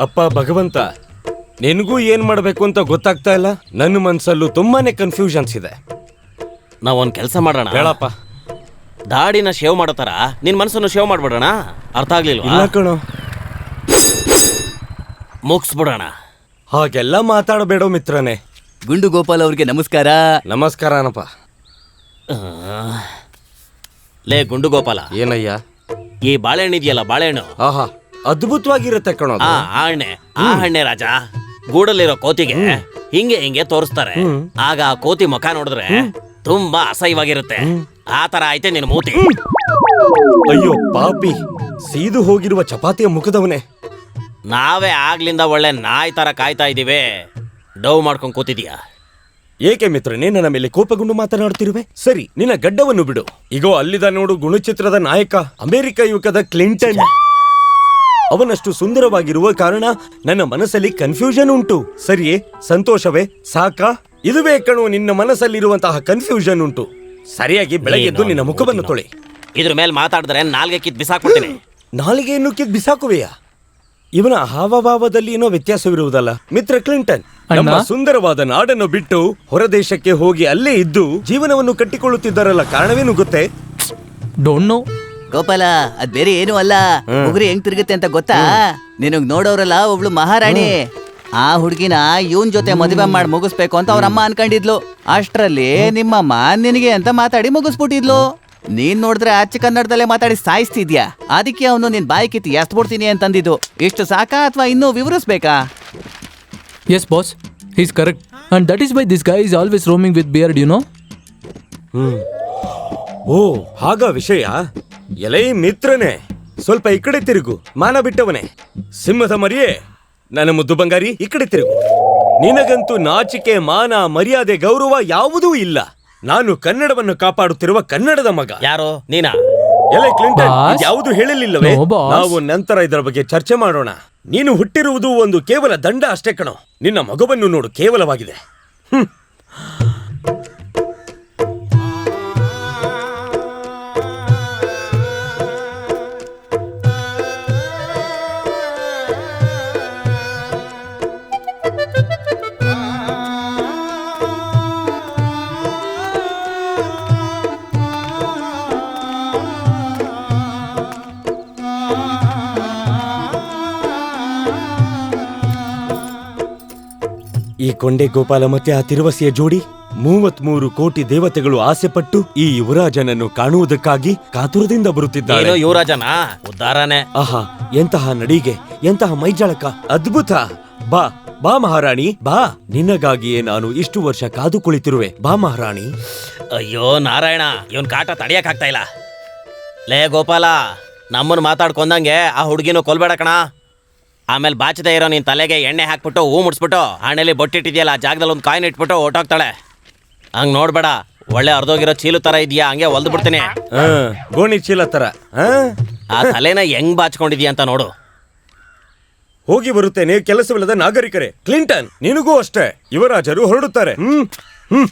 ಅಪ್ಪ ಭಗವಂತ ನಿನಗೂ ಏನು ಮಾಡಬೇಕು ಅಂತ ಗೊತ್ತಾಗ್ತಾ ಇಲ್ಲ? ನನ್ನ ಮನಸ್ಸಲ್ಲೂ ತುಂಬಾನೇ ಕನ್ಫ್ಯೂಷನ್ಸ್ ಇದೆ. ನಾವೊಂದ್ ಕೆಲಸ ಮಾಡೋಣ ಹೇಳಪ್ಪ. ದಾಡಿನ ಶೇವ್ ಮಾಡೋ ನಿನ್ನ ನಿನ್ ಮನಸ್ಸನ್ನು ಶೇವ್ ಮಾಡ್ಬಿಡೋಣ ಅರ್ಥ ಇಲ್ಲ ಆಗ್ಲಿಲ್ವಾ ಕಣೋ. ಮುಗಿಸ್ಬಿಡೋಣ. ಹಾಗೆಲ್ಲ ಮಾತಾಡಬೇಡ ಮಿತ್ರನೇ. ಗುಂಡು ಗೋಪಾಲ್ ಅವ್ರಿಗೆ ನಮಸ್ಕಾರ. ನಮಸ್ಕಾರನಪ್ಪ. ಲೇ ಗುಂಡು ಗೋಪಾಲ. ಏನಯ್ಯ? ಈ ಬಾಳೆಹಣ್ಣು ಇದೆಯಲ್ಲ ಬಾಳೆಹಣ್ಣು? ಆಹಾ. ಅದ್ಭುತವಾಗಿರುತ್ತೆ ಕಣೋ ಆ ಹಣ್ಣೆ. ಆ ಹಣ್ಣೆ ರಾಜ ಗೂಡಲ್ಲಿರೋ ಕೋತಿಗೆ ಹಿಂಗೆ ಹಿಂಗೆ ತೋರಿಸ್ತಾರೆ. ಆಗ ಆ ಕೋತಿ ಮುಖ ನೋಡಿದ್ರೆ ತುಂಬಾ ಅಸಹ್ಯವಾಗಿರುತ್ತೆ. ಆ ತರ ಐತೆ ನಿನ್ ಮೂತಿ. ಅಯ್ಯೋ ಪಾಪಿ ಸೀದು ಹೋಗಿರುವ ಚಪಾತಿಯ ಮುಖದವನೇ. ನಾವೇ ಆಗ್ಲಿಂದ ಒಳ್ಳೆ ನಾಯಿ ತರ ಕಾಯ್ತಾ ಇದೀವಿ. ಡವ್ ಮಾಡ್ಕೊಂಡ್ ಕೂತಿದ್ಯಾ. ಏಕೆ ಮಿತ್ರನೇ ನನ್ನ ಮೇಲೆ ಕೋಪಗೊಂಡು ಮಾತನಾಡುತ್ತಿರುವೆ ಸರಿ ನಿನ್ನ ಗಡ್ಡವನ್ನು ಬಿಡು. ಇಗೋ ಅಲ್ಲಿದ ನೋಡು ಗುಣಚಿತ್ರದ ನಾಯಕ ಅಮೆರಿಕ ಯುಗದ ಕ್ಲಿಂಟನ್. ಅವನಷ್ಟು ಸುಂದರವಾಗಿರುವ ಕಾರಣ ನನ್ನ ಮನಸ್ಸಲ್ಲಿ ಕನ್ಫ್ಯೂಷನ್ ಉಂಟು. ಸರಿಯೇ? ಸಂತೋಷವೇ? ಸಾಕಾ? ಇದುವೇ ಕಣು ನಿನ್ನ ಮನಸ್ಸಲ್ಲಿರುವಂತಹ ಕನ್ಫ್ಯೂಷನ್ ಉಂಟು. ಸರಿಯಾಗಿ ಬೆಳಗ್ಗೆದ್ದು ನಿನ್ನ ಮುಖವನ್ನು ತೊಳೆ. ಇದ್ರ ಮೇಲೆ ಮಾತಾಡಿದ್ರೆ ನಾಲ್ಗೆ ಕಿತ್ ಬಿಸಾಕ್ಬಿಡ್ತೀನಿ. ನಾಲಿಗೆಯನ್ನು ಕಿದ್ ಬಿಸಾಕುವೆಯಾ? ಇವನ ಹಾವಭಾವದಲ್ಲಿ ಏನೋ ವ್ಯತ್ಯಾಸವಿರುವುದಲ್ಲ. ಮಿತ್ರ ಕ್ಲಿಂಟನ್ ನಮ್ಮ ಸುಂದರವಾದ ನಾಡನ್ನು ಬಿಟ್ಟು ಹೊರದೇಶಕ್ಕೆ ಹೋಗಿ ಅಲ್ಲೇ ಇದ್ದು ಜೀವನವನ್ನು ಕಟ್ಟಿಕೊಳ್ಳುತ್ತಿದ್ದಾರಲ್ಲ ಕಾರಣವೇನು ಗೊತ್ತೇ? ಡೋಂಟ್ ನೋ ಗೋಪಾಲ ಅದ್ ಬೇರೆ ಏನು ಅಲ್ಲ. ಉಗುರಿ ಹೆಂಗ್ ತಿರುಗುತ್ತೆ ಅಂತ ಗೊತ್ತಾ? ನಿನಗ್ ನೋಡೋರಲ್ಲ ಒಬ್ಳು ಮಹಾರಾಣಿ. ಆ ಹುಡುಗಿನ ಇವನ್ ಜೊತೆ ಮದುವೆ ಮಾಡಿ ಮುಗಿಸ್ಬೇಕು ಅಂತ ಅವ್ರಮ್ಮ ಅನ್ಕೊಂಡಿದ್ಲು. ಅಷ್ಟ್ರಲ್ಲಿ ನಿಮ್ಮಮ್ಮ ನಿನಗೆ ಅಂತ ಮಾತಾಡಿ ಮುಗಿಸ್ಬಿಟ್ಟಿದ್ಲು. ನೀನ್ ನೋಡಿದ್ರೆ ಅಚ್ಚ ಕನ್ನಡದಲ್ಲೇ ಮಾತಾಡಿ ಸಾಯಿಸ್ತಿದ್ಯಾ? ಅದಕ್ಕೆ ಅವನು ನಿನ್ ಬಾಯಿ ಕಿತ್ತಿ ಎಸ್ ಬಿಡ್ತೀನಿ ಅಂತಂದಿದ್ದು. ಇಷ್ಟು ಸಾಕಾ ಅಥವಾ ಇನ್ನೂ ವಿವರಿಸ್ಬೇಕಾ? Yes boss is correct and that is by this guy is always roaming with beard you know hmm. ಓ ಹಾಗ ವಿಷಯ? ಎಲೈ ಮಿತ್ರನೇ ಸ್ವಲ್ಪ ಈ ಕಡೆ ತಿರುಗು. ಮಾನ ಬಿಟ್ಟವನೇ. ಸಿಂಹದ ಮರಿಯೇ ನನ್ನ ಮುದ್ದು ಬಂಗಾರಿ ಈ ಕಡೆ ತಿರುಗು. ನಿನಗಂತೂ ನಾಚಿಕೆ ಮಾನ ಮರ್ಯಾದೆ ಗೌರವ ಯಾವುದೂ ಇಲ್ಲ. ನಾನು ಕನ್ನಡವನ್ನು ಕಾಪಾಡುತ್ತಿರುವ ಕನ್ನಡದ ಮಗ. ಯಾರು? ನೀನಾ? ಎಲೆ ಕ್ಲಿಂಟನ್? ಯಾವುದು ಹೇಳಲಿಲ್ಲವೇ? No. ನಾವು ನಂತರ ಇದರ ಬಗ್ಗೆ ಚರ್ಚೆ ಮಾಡೋಣ. ನೀನು ಹುಟ್ಟಿರುವುದು ಒಂದು ಕೇವಲ ದಂಡ ಅಷ್ಟೇ ಕಣೋ. ನಿನ್ನ ಮಗುವನ್ನು ನೋಡು ಕೇವಲವಾಗಿದೆ. ಹ್ಮ್. ಕೊಂಡೆ ಗೋಪಾಲ ಮತ್ತೆ ಆ ತಿರುವಸಿಯ ಜೋಡಿ ಮೂವತ್ಮೂರು ಕೋಟಿ ದೇವತೆಗಳು ಆಸೆಪಟ್ಟು ಈ ಯುವರಾಜನನ್ನು ಕಾಣುವುದಕ್ಕಾಗಿ ಕಾತುರದಿಂದ ಬರುತ್ತಿದ್ದಾರೆ. ಏನು ಯುವರಾಜನಾ? ಉದ್ದಾರನೆ. ಆಹಾ ಎಂತಹ ನಡಿಗೆ ಎಂತಹ ಮೈಜಳಕ ಅದ್ಭುತ. ಬಾ ಬಾ ಮಹಾರಾಣಿ ಬಾ. ನಿನ್ನಗಾಗಿಯೇ ನಾನು ಇಷ್ಟು ವರ್ಷ ಕಾದು ಕುಳಿತಿರುವೆ ಬಾ ಮಹಾರಾಣಿ. ಅಯ್ಯೋ ನಾರಾಯಣ ಇವನ್ ಕಾಟ ತಡಿಯಕ್ ಆಗ್ತಾ ಇಲ್ಲ. ಲೇ ಗೋಪಾಲ ನಮ್ಮನ್ನು ಮಾತಾಡ್ಕೊಂಡಂಗೆ ಆ ಹುಡುಗಿನೂ ಕೊಲ್ಬೇಡ ಕಣ. ಆಮೇಲೆ ಬಾಚದೆ ಇರೋ ನಿನ್ನ ತಲೆಗೆ ಎಣ್ಣೆ ಹಾಕ್ಬಿಟ್ಟು ಹೂ ಮುಡ್ಸ್ಬಿಟ್ಟು ಹಣೆಲಿ ಬೊಟ್ಟಿಟ್ಟಿದ್ಯಲ್ಲ ಆ ಜಾಗದಲ್ಲಿ ಒಂದು ಕಾಯಿನ್ ಇಟ್ಬಿಟ್ಟು ಹೊಟ್ಟೋಗ್ತಾಳೆ ಹಂಗೆ ನೋಡ್ಬೇಡ ಒಳ್ಳೆ ಅರ್ಧೋಗಿರೋ ಚೀಲು ತರ ಇದೆಯಾ ಹಂಗೆ ಹೊಲ್ದು ಬಿಡ್ತೀನಿ. ಗೋಣಿ ಚೀಲ ಥರ ಆ? ಆ ತಲೆನ ಹೆಂಗ್ ಬಾಚ್ಕೊಂಡಿದ್ಯಾ ಅಂತ ನೋಡು. ಹೋಗಿ ಬರುತ್ತೆ ಬರುತ್ತೇನೆ ಕೆಲಸವಿಲ್ಲದ ನಾಗರಿಕರೇ. ಕ್ಲಿಂಟನ್ ನಿನಗೂ ಅಷ್ಟೇ ಯುವರಾಜರು ಹೊರಡುತ್ತಾರೆ. ಹ್ಮ್ ಹ್ಮ್.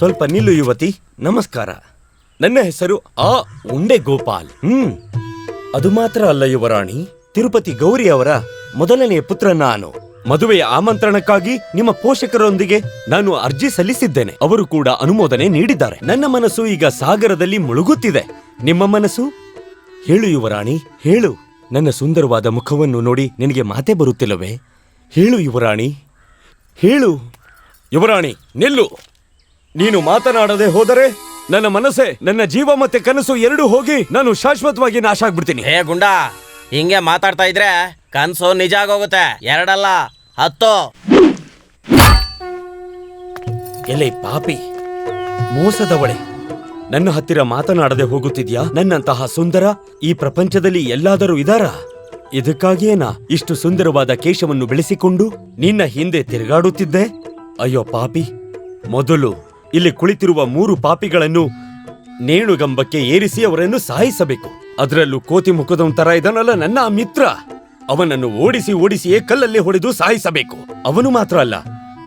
ಸ್ವಲ್ಪ ನಿಲ್ಲು ಯುವತಿ. ನಮಸ್ಕಾರ. ನನ್ನ ಹೆಸರು ಆ. ಉಂಡೆ ಗೋಪಾಲ್ ಹ್ಮ್. ಅದು ಮಾತ್ರ ಅಲ್ಲ ಯುವರಾಣಿ. ತಿರುಪತಿ ಗೌರಿ ಅವರ ಮೊದಲನೆಯ ಪುತ್ರ ನಾನು. ಮದುವೆಯ ಆಮಂತ್ರಣಕ್ಕಾಗಿ ನಿಮ್ಮ ಪೋಷಕರೊಂದಿಗೆ ನಾನು ಅರ್ಜಿ ಸಲ್ಲಿಸಿದ್ದೇನೆ. ಅವರು ಕೂಡ ಅನುಮೋದನೆ ನೀಡಿದ್ದಾರೆ. ನನ್ನ ಮನಸ್ಸು ಈಗ ಸಾಗರದಲ್ಲಿ ಮುಳುಗುತ್ತಿದೆ. ನಿಮ್ಮ ಮನಸ್ಸು? ಹೇಳು ಯುವರಾಣಿ, ಹೇಳು. ನನ್ನ ಸುಂದರವಾದ ಮುಖವನ್ನು ನೋಡಿ ನಿನಗೆ ಮಾತೆ ಬರುತ್ತಿಲ್ಲವೇ? ಹೇಳು ಯುವರಾಣಿ. ಹೇಳು. ಯುವರಾಣಿ, ನಿಲ್ಲು. ನೀನು ಮಾತನಾಡದೆ ಹೋದರೆ ನನ್ನ ಮನಸ್ಸೆ ನನ್ನ ಜೀವ ಮತ್ತೆ ಕನಸು ಎರಡೂ ಹೋಗಿ ನಾನು ಶಾಶ್ವತವಾಗಿ ನಾಶ ಆಗ್ಬಿಡ್ತೀನಿ. ಹೇ ಗುಂಡ ಹಿಂಗೆ ಮಾತಾಡ್ತಾ ಇದ್ರೆ ಕನಸು ನಿಜ ಆಗೋಗುತ್ತೆ. ಎರಡಲ್ಲ ಹತ್ತು. ಎಲೆ ಪಾಪಿ ಮೋಸದವಳೆ. ನನ್ನ ಹತ್ತಿರ ಮಾತನಾಡದೆ ಹೋಗುತ್ತಿದ್ಯಾ? ನನ್ನಂತಹ ಸುಂದರ ಈ ಪ್ರಪಂಚದಲ್ಲಿ ಎಲ್ಲಾದರೂ ಇದಾರಾ? ಇದಕ್ಕಾಗಿಯೇ ನಾ ಇಷ್ಟು ಸುಂದರವಾದ ಕೇಶವನ್ನು ಬೆಳೆಸಿಕೊಂಡು ನಿನ್ನ ಹಿಂದೆ ತಿರುಗಾಡುತ್ತಿದ್ದೆ? ಅಯ್ಯೋ ಪಾಪಿ ಮೊದಲು ಇಲ್ಲಿ ಕುಳಿತಿರುವ ಮೂರು ಪಾಪಿಗಳನ್ನು ನೇಣುಗಂಬಕ್ಕೆ ಏರಿಸಿ ಅವರನ್ನು ಸಾಯಿಸಬೇಕು. ಅದರಲ್ಲೂ ಕೋತಿ ಮುಖದವನ್ ತರ ನನ್ನ ಮಿತ್ರ. ಅವನನ್ನು ಓಡಿಸಿ ಓಡಿಸಿಯೇ ಕಲ್ಲಲ್ಲಿ ಹೊಡೆದು ಸಾಯಿಸಬೇಕು. ಅವನು ಮಾತ್ರ ಅಲ್ಲ,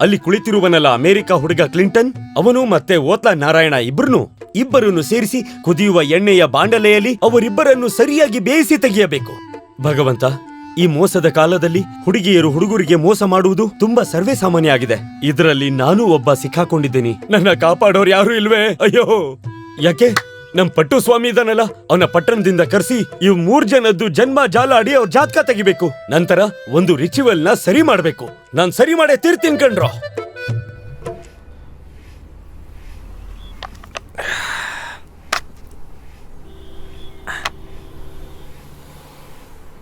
ಅಲ್ಲಿ ಕುಳಿತಿರುವನಲ್ಲ ಅಮೆರಿಕ ಹುಡುಗ ಕ್ಲಿಂಟನ್, ಅವನು ಮತ್ತೆ ಓತ್ಲಾ ನಾರಾಯಣ ಇಬ್ರು ಇಬ್ಬರನ್ನು ಸೇರಿಸಿ ಕುದಿಯುವ ಎಣ್ಣೆಯ ಬಾಂಡಲೆಯಲ್ಲಿ ಅವರಿಬ್ಬರನ್ನು ಸರಿಯಾಗಿ ಬೇಯಿಸಿ ತೆಗೆಯಬೇಕು. ಭಗವಂತ ಈ ಮೋಸದ ಕಾಲದಲ್ಲಿ ಹುಡುಗಿಯರು ಹುಡುಗರಿಗೆ ಮೋಸ ಮಾಡುವುದು ತುಂಬಾ ಸರ್ವೇ ಸಾಮಾನ್ಯ ಆಗಿದೆ ಇದರಲ್ಲಿ ನಾನು ಒಬ್ಬ ಸಿಕ್ಕಾಕೊಂಡಿದ್ದೀನಿ. ನನ್ನ ಕಾಪಾಡೋರು ಯಾರು ಇಲ್ವೇ? ಅಯ್ಯೋ! ಯಾಕೆ? ನಮ್ ಪಟ್ಟು ಸ್ವಾಮಿ ಇದಾನಲ್ಲ, ಅವನ ಪಟ್ಟಣದಿಂದ ಕರೆಸಿ ಇವ್ ಮೂರ್ ಜನದ್ದು ಜನ್ಮ ಜಾಲಾಡಿ ಅವ್ರ ಜಾತಕ ತೆಗಿಬೇಕು. ನಂತರ ಒಂದು ರಿಚುವಲ್ನ ಸರಿ ಮಾಡ್ಬೇಕು. ನಾನ್ ಸರಿ ಮಾಡೇ ತೀರ್ತೀನಿ ಕಣ್ರೋ.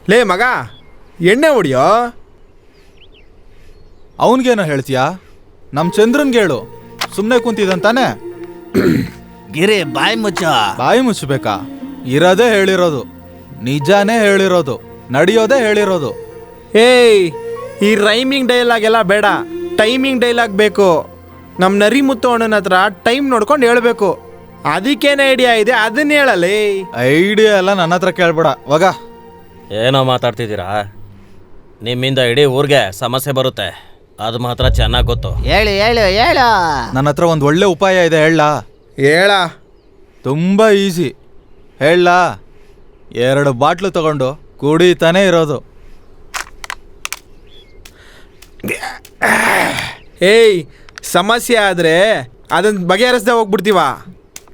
ಲೇ ಮಗ! ಎಣ್ಣೆ ಹೊಡಿಯೋ? ಅವನ್ಗೇನೋ ಹೇಳ್ತೀಯಾ? ನಮ್ಮ ಚಂದ್ರನ್ಗೆ ಹೇಳು. ಸುಮ್ಮನೆ ಕುಂತಿದಂತಾನೆ ಗಿರಿ ಬಾಯಿ ಮುಚ್ಚ. ಬಾಯಿ ಮುಚ್ಚಬೇಕಾ? ಇರೋದೇ ಹೇಳಿರೋದು. ನಿಜಾನೇ ಹೇಳಿರೋದು. ನಡೆಯೋದೇ ಹೇಳಿರೋದು. ಏಯ್ ಈ ರೈಮಿಂಗ್ ಡೈಲಾಗ್ ಎಲ್ಲ ಬೇಡ. ಟೈಮಿಂಗ್ ಡೈಲಾಗ್ ಬೇಕು. ನಮ್ಮ ನರಿಮುತ್ತು ಅಣ್ಣನ ಹತ್ರ ಟೈಮ್ ನೋಡ್ಕೊಂಡು ಹೇಳಬೇಕು. ಅದಕ್ಕೇನು ಐಡಿಯಾ ಇದೆ. ಅದನ್ನ ಹೇಳಲಿ. ಐಡಿಯಾ ಎಲ್ಲ ನನ್ನ ಹತ್ರ ಕೇಳ್ಬೇಡ. ವಾಗ ಏನೋ ಮಾತಾಡ್ತಿದ್ದೀರಾ? ನಿಮ್ಮಿಂದ ಇಡೀ ಊರಿಗೆ ಸಮಸ್ಯೆ ಬರುತ್ತೆ. ಅದು ಮಾತ್ರ ಚೆನ್ನಾಗಿ ಗೊತ್ತು. ಹೇಳಿ ಹೇಳು ಹೇಳು. ನನ್ನ ಹತ್ರ ಒಂದು ಒಳ್ಳೆ ಉಪಾಯ ಇದೆ ಹೇಳ. ಹೇಳ. ತುಂಬಾ ಈಸಿ. ಹೇಳ. ಎರಡು ಬಾಟ್ಲು ತಗೊಂಡು ಕುಡಿತಾನೆ ಇರೋದು. ಏಯ್ ಸಮಸ್ಯೆ ಆದರೆ ಅದನ್ನ ಬಗೆಹರಿಸ್ದೆ ಹೋಗ್ಬಿಡ್ತೀವ?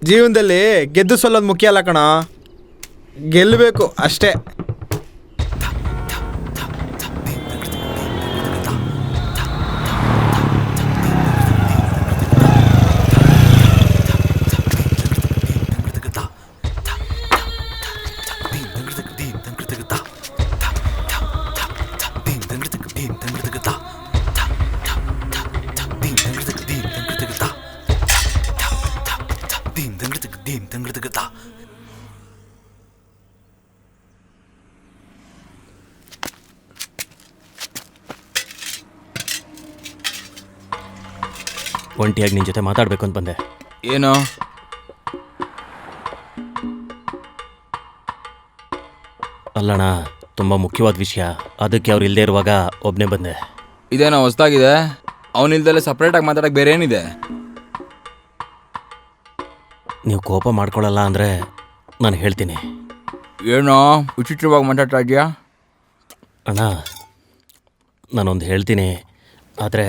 ಜೀವನದಲ್ಲಿ ಗೆದ್ದು ಸಲ್ಲೋದು ಮುಖ್ಯ ಅಲ್ಲ ಕಣ. ಗೆಲ್ಲಬೇಕು ಅಷ್ಟೇ. ಒಂಟಿಯಾಗಿ ನಿನ್ನ ಜೊತೆ ಮಾತಾಡಬೇಕು ಅಂತ ಬಂದೆ. ಏನೋ? ಅಲ್ಲಣ್ಣ ತುಂಬ ಮುಖ್ಯವಾದ ವಿಷಯ. ಅದಕ್ಕೆ ಅವ್ರು ಇಲ್ಲದೆ ಇರುವಾಗ ಒಬ್ಬನೇ ಬಂದೆ. ಇದೇನೋ ಹೊಸ್ದಾಗಿದೆ? ಸಪ್ರೇಟ್ ಸಪ್ರೇಟಾಗಿ ಮಾತಾಡಕ್ಕೆ ಬೇರೆ ಏನಿದೆ? ನೀವು ಕೋಪ ಮಾಡ್ಕೊಳ್ಳಲ್ಲ ಅಂದರೆ ನಾನು ಹೇಳ್ತೀನಿ. ಏನೋ? ವಿಚಿತ್ರವಾಗಿ ಮಾತಾಡ್ತಾ ಇದೆಯಾ ಅಣ್ಣ ನಾನೊಂದು ಹೇಳ್ತೀನಿ. ಆದರೆ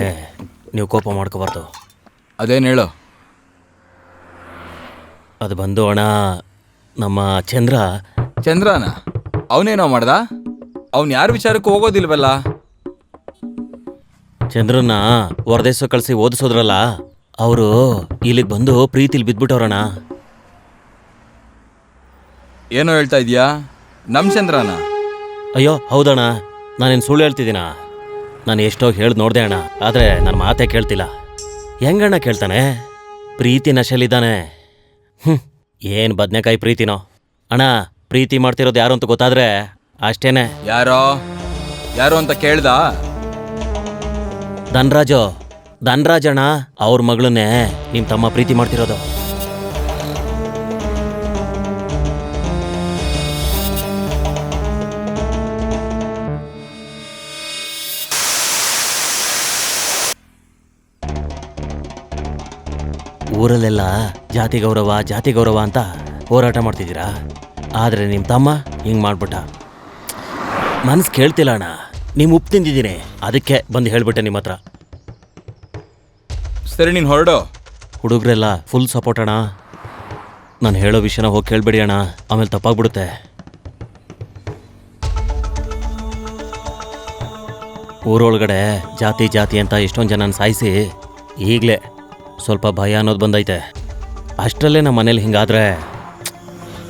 ನೀವು ಕೋಪ ಮಾಡ್ಕೋಬಾರ್ದು. ಅದೇನು ಹೇಳು? ಅದು ಬಂದು ಅಣ್ಣ ನಮ್ಮ ಚಂದ್ರ. ಚಂದ್ರನ? ಅವನೇನೋ ಮಾಡ್ದ? ಅವ್ನು ಯಾರ ವಿಚಾರಕ್ಕೂ ಹೋಗೋದಿಲ್ವಲ್ಲ? ಚಂದ್ರನ್ನ ಹೊರದೇಶ ಕಳಿಸಿ ಓದಿಸೋದ್ರಲ್ಲ ಅವರು ಇಲ್ಲಿಗೆ ಬಂದು ಪ್ರೀತಿಲಿ ಬಿದ್ಬಿಟ್ಟವ್ರಣ್ಣ. ಏನೋ ಹೇಳ್ತಾ ಇದೀಯಾ? ನಮ್ಮ ಚಂದ್ರನ? ಅಯ್ಯೋ ಹೌದಣ್ಣ. ನಾನೇನು ಸುಳ್ಳು ಹೇಳ್ತಿದ್ದೀನ? ನಾನು ಎಷ್ಟೋ ಹೇಳ್ದು ನೋಡ್ದೆ ಅಣ್ಣ ಆದರೆ ನನ್ನ ಮಾತೇ ಕೇಳ್ತಿಲ್ಲ. ಹೆಂಗಣ್ಣ ಕೇಳ್ತಾನೆ? ಪ್ರೀತಿ ನಶೆಲಿದ್ದಾನೆ ಹ್ಞೂ ಏನು ಬದನೆಕಾಯಿ ಪ್ರೀತಿನೋ? ಅಣ್ಣ ಪ್ರೀತಿ ಮಾಡ್ತಿರೋದು ಯಾರು ಅಂತ ಗೊತ್ತಾದ್ರೆ ಅಷ್ಟೇನೆ. ಯಾರೋ? ಯಾರು ಅಂತ ಕೇಳ್ದ? ಧನ್ರಾಜು ಧನ್ರಾಜಣ್ಣ ಅವ್ರ ಮಗಳನ್ನೇ ನಿಮ್ಮ ತಮ್ಮ ಪ್ರೀತಿ ಮಾಡ್ತಿರೋದು. ಊರಲ್ಲೆಲ್ಲ ಜಾತಿ ಗೌರವ ಜಾತಿ ಗೌರವ ಅಂತ ಹೋರಾಟ ಮಾಡ್ತಿದ್ದೀರಾ? ಆದರೆ ನಿಮ್ಮ ತಮ್ಮ ಹಿಂಗೆ ಮಾಡಿಬಿಟ್ಟ. ಮನಸ್ಸು ಕೇಳ್ತಿಲ್ಲ ಅಣ್ಣ. ನಿಮ್ಮ ಉಪ್ಪು ತಿಂದಿದ್ದೀನಿ. ಅದಕ್ಕೆ ಬಂದು ಹೇಳ್ಬಿಟ್ಟೆ ನಿಮ್ಮ ಹತ್ರ. ಸರಿ ನೀನು ಹೊರಡು. ಹುಡುಗರೆಲ್ಲ ಫುಲ್ ಸಪೋರ್ಟ್ ಅಣ್ಣ. ನಾನು ಹೇಳೋ ವಿಷಯನ ಹೋಗಿ ಕೇಳಬೇಡಿ ಅಣ್ಣ. ಆಮೇಲೆ ತಪ್ಪಾಗ್ಬಿಡುತ್ತೆ. ಊರೊಳಗಡೆ ಜಾತಿ ಜಾತಿ ಅಂತ ಎಷ್ಟೊಂದು ಜನನ ಸಾಯಿಸಿ ಈಗಲೇ ಸ್ವಲ್ಪ ಭಯ ಅನ್ನೋದು ಬಂದೈತೆ. ಅಷ್ಟರಲ್ಲೇ ನಮ್ಮ ಮನೇಲಿ ಹಿಂಗಾದ್ರೆ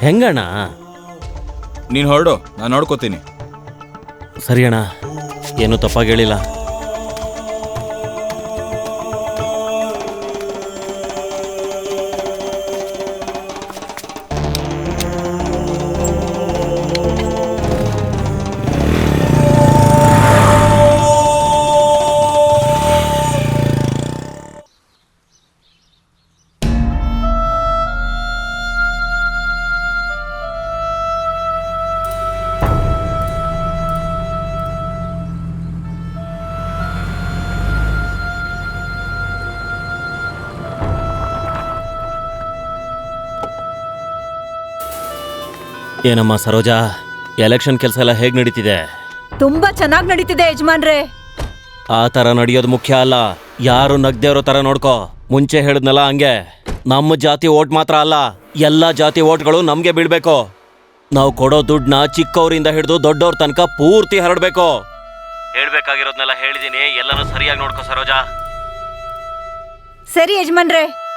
ಹೆಂಗಣ್ಣ? ನೀನು ಹೊರಡು ನಾನು ನೋಡ್ಕೋತೀನಿ. ಸರಿ ಅಣ್ಣ ಏನೂ ತಪ್ಪಾಗಿ ಹೇಳಿಲ್ಲ. ಏನಮ್ಮ ಸರೋಜಾ ಎಲೆಕ್ಷನ್ ಕೆಲಸ ಎಲ್ಲ ಹೇಗೆ ನಡೀತಿದೆ? ತುಂಬಾ ಚೆನ್ನಾಗಿ ನಡೀತಿದೆ ಯಜಮಾನ್ರೆ. ಆ ಥರ ನಡೆಯೋದು ಮುಖ್ಯ ಅಲ್ಲ. ಯಾರು ನಗ್ದೇವ್ರ ಥರ ನೋಡ್ಕೋ. ಮುಂಚೆ ಹೇಳಿದ್ನಲ್ಲ ಹಂಗೆ. ನಮ್ಮ ಜಾತಿ ಓಟ್ ಮಾತ್ರ ಅಲ್ಲ. ಎಲ್ಲ ಜಾತಿ ಓಟ್ಗಳು ನಮಗೆ ಬೀಳ್ಬೇಕು. ನಾವು ಕೊಡೋ ದುಡ್ಡನ್ನ ಚಿಕ್ಕವರಿಂದ ಹಿಡಿದು ದೊಡ್ಡವ್ರ ತನಕ ಪೂರ್ತಿ ಹರಡ್ಬೇಕು. ಹೇಳ್ಬೇಕಾಗಿರೋದ್ನೆಲ್ಲ ಹೇಳಿದೀನಿ. ಎಲ್ಲನೂ ಸರಿಯಾಗಿ ನೋಡ್ಕೋ ಸರೋಜಾ. ಸರಿ ಯಜಮಾನ್ರೆ.